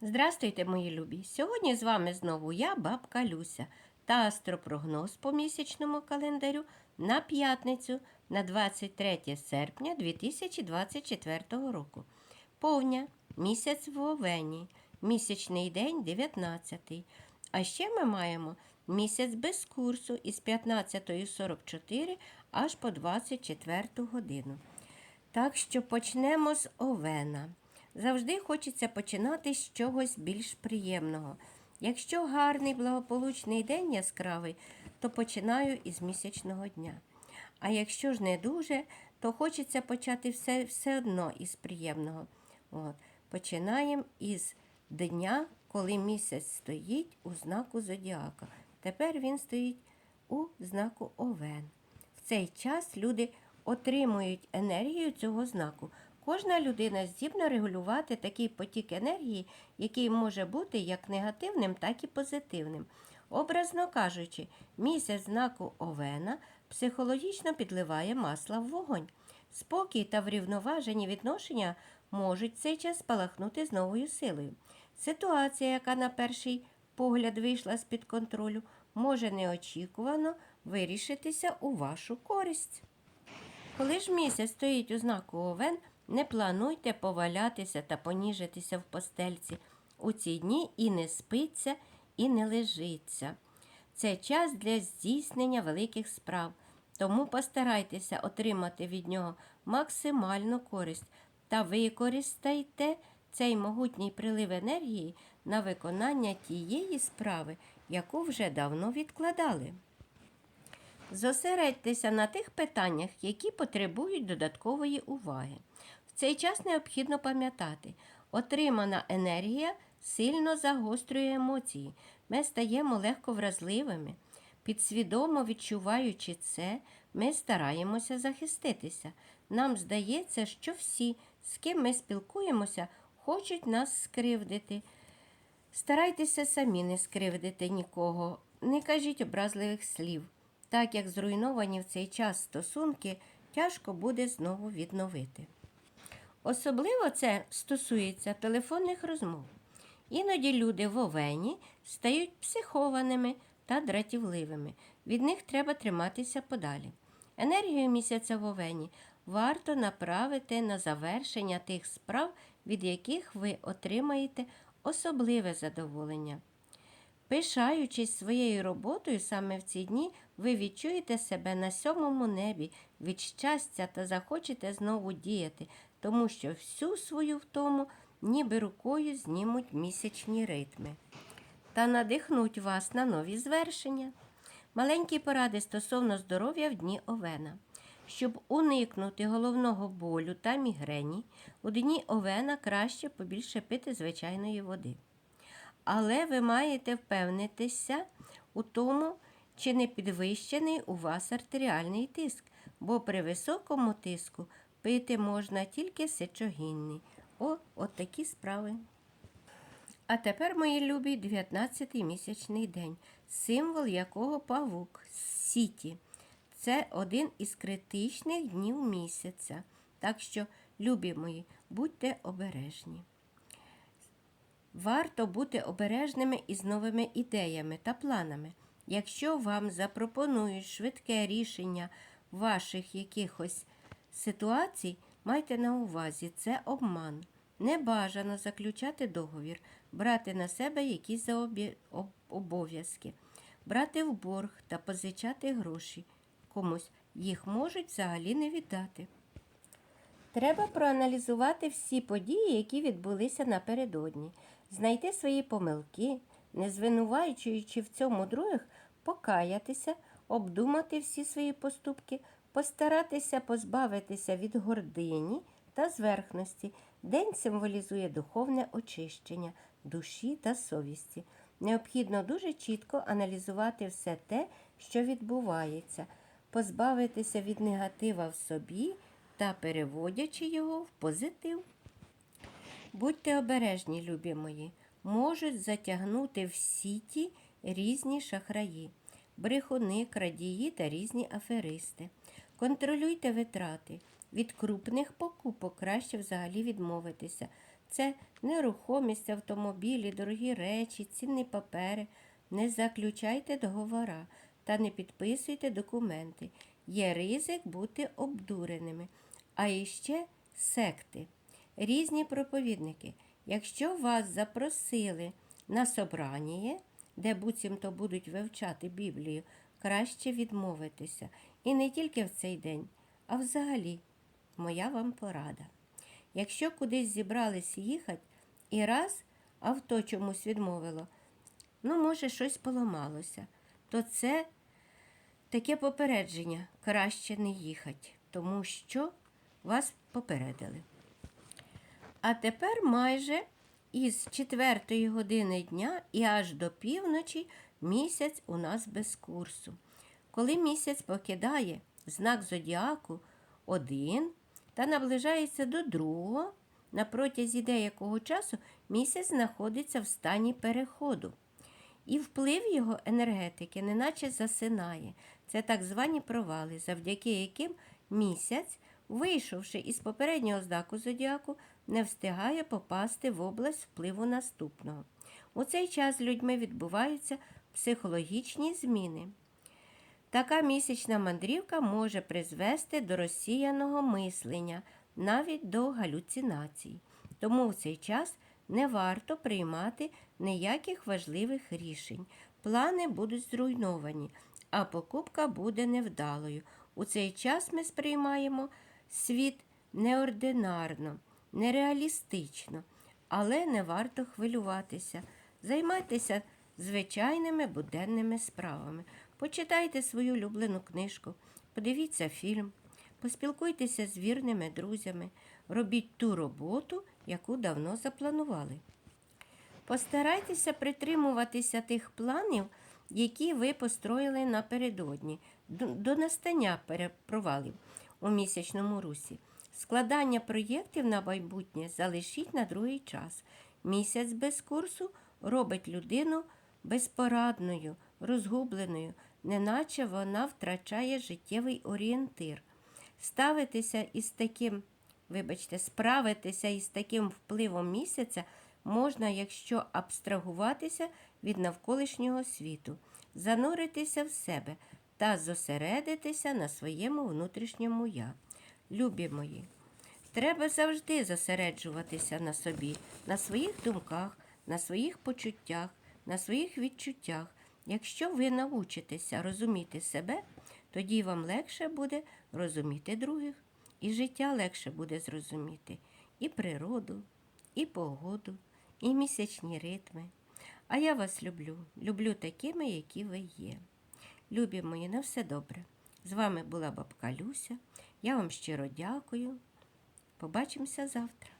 Здрастуйте, мої любі! Сьогодні з вами знову я, бабка Люся, та астропрогноз по місячному календарю на п'ятницю на 23 серпня 2024 року. Повня місяць в Овені, місячний день 19. А ще ми маємо місяць без курсу із 15.44 аж по 24 годину. Так що почнемо з Овена. Завжди хочеться починати з чогось більш приємного. Якщо гарний благополучний день яскравий, то починаю із місячного дня. А якщо ж не дуже, то хочеться почати все, все одно із приємного. От. Починаємо із дня, коли місяць стоїть у знаку зодіака. Тепер він стоїть у знаку Овен. В цей час люди отримують енергію цього знаку. Кожна людина здібна регулювати такий потік енергії, який може бути як негативним, так і позитивним. Образно кажучи, місяць знаку Овена психологічно підливає масла в вогонь. Спокій та врівноважені відношення можуть цей час спалахнути з новою силою. Ситуація, яка на перший погляд вийшла з-під контролю, може неочікувано вирішитися у вашу користь. Коли ж місяць стоїть у знаку Овен, не плануйте повалятися та поніжитися в постельці. У ці дні і не спиться, і не лежиться. Це час для здійснення великих справ, тому постарайтеся отримати від нього максимальну користь та використайте цей могутній прилив енергії на виконання тієї справи, яку вже давно відкладали. Зосередьтеся на тих питаннях, які потребують додаткової уваги. Цей час необхідно пам'ятати, отримана енергія сильно загострює емоції. Ми стаємо легко вразливими. Підсвідомо відчуваючи це, ми стараємося захиститися. Нам здається, що всі, з ким ми спілкуємося, хочуть нас скривдити. Старайтеся самі не скривдити нікого, не кажіть образливих слів. Так як зруйновані в цей час стосунки, тяжко буде знову відновити. Особливо це стосується телефонних розмов. Іноді люди в овені стають психованими та дратівливими. Від них треба триматися подалі. Енергію місяця в овені варто направити на завершення тих справ, від яких ви отримаєте особливе задоволення. Пишаючись своєю роботою саме в ці дні, ви відчуєте себе на сьомому небі від щастя та захочете знову діяти, тому що всю свою втому ніби рукою знімуть місячні ритми та надихнуть вас на нові звершення. Маленькі поради стосовно здоров'я в дні Овена. Щоб уникнути головного болю та мігрені, у дні Овена краще побільше пити звичайної води. Але ви маєте впевнитися у тому, чи не підвищений у вас артеріальний тиск, бо при високому тиску пити можна тільки сечогінний. О, от такі справи. А тепер, мої любі, 19-й місячний день, символ якого павук сіті. Це один із критичних днів місяця. Так що, любі мої, будьте обережні. Варто бути обережними із новими ідеями та планами. Якщо вам запропонують швидке рішення ваших якихось ситуацій, майте на увазі, це обман. Не бажано заключати договір, брати на себе якісь обов'язки, брати в борг та позичати гроші. Комусь їх можуть взагалі не віддати. Треба проаналізувати всі події, які відбулися напередодні, знайти свої помилки, не звинувачуючи в цьому других, покаятися, обдумати всі свої поступки, постаратися позбавитися від гордині та зверхності. День символізує духовне очищення душі та совісті. Необхідно дуже чітко аналізувати все те, що відбувається, позбавитися від негатива в собі та переводячи його в позитив. Будьте обережні, любі мої, можуть затягнути в сіті різні шахраї, брехуни, крадії та різні аферисти. Контролюйте витрати. Від крупних покупок краще взагалі відмовитися. Це нерухомість, автомобілі, дорогі речі, цінні папери. Не заключайте договора та не підписуйте документи. Є ризик бути обдуреними. А іще секти, різні проповідники. Якщо вас запросили на собрання, де буцімто будуть вивчати Біблію, краще відмовитися. І не тільки в цей день, а взагалі, моя вам порада. Якщо кудись зібрались їхати, і раз авто чомусь відмовило, ну, може, щось поламалося, то це таке попередження краще не їхати, тому що вас попередили. А тепер майже із четвертої години дня і аж до півночі місяць у нас без курсу. Коли місяць покидає знак зодіаку один та наближається до другого, на протязі деякого часу місяць знаходиться в стані переходу. І вплив його енергетики неначе засинає. Це так звані провали, завдяки яким місяць, вийшовши із попереднього знаку зодіаку, не встигає попасти в область впливу наступного. У цей час з людьми відбуваються психологічні зміни. Така місячна мандрівка може призвести до розсіяного мислення, навіть до галюцинацій. Тому в цей час не варто приймати ніяких важливих рішень. Плани будуть зруйновані, а покупка буде невдалою. У цей час ми сприймаємо світ неординарно, нереалістично, але не варто хвилюватися. Займайтеся звичайними буденними справами. Почитайте свою улюблену книжку, подивіться фільм, поспілкуйтеся з вірними друзями, робіть ту роботу, яку давно запланували. Постарайтеся притримуватися тих планів, які ви построїли напередодні, до, настання провалів у місячному русі. Складання проєктів на майбутнє залишіть на другий час. Місяць без курсу робить людину безпорадною, розгубленою, неначе вона втрачає життєвий орієнтир. Ставитися із таким, вибачте, справитися із таким впливом місяця можна, якщо абстрагуватися від навколишнього світу, зануритися в себе та зосередитися на своєму внутрішньому я. Любі мої, треба завжди зосереджуватися на собі, на своїх думках, на своїх почуттях, на своїх відчуттях. Якщо ви навчитеся розуміти себе, тоді вам легше буде розуміти других, і життя легше буде зрозуміти і природу, і погоду, і місячні ритми. А я вас люблю, люблю такими, які ви є. Любі мої, на все добре. З вами була бабка Люся. Я вам щиро дякую. Побачимося завтра.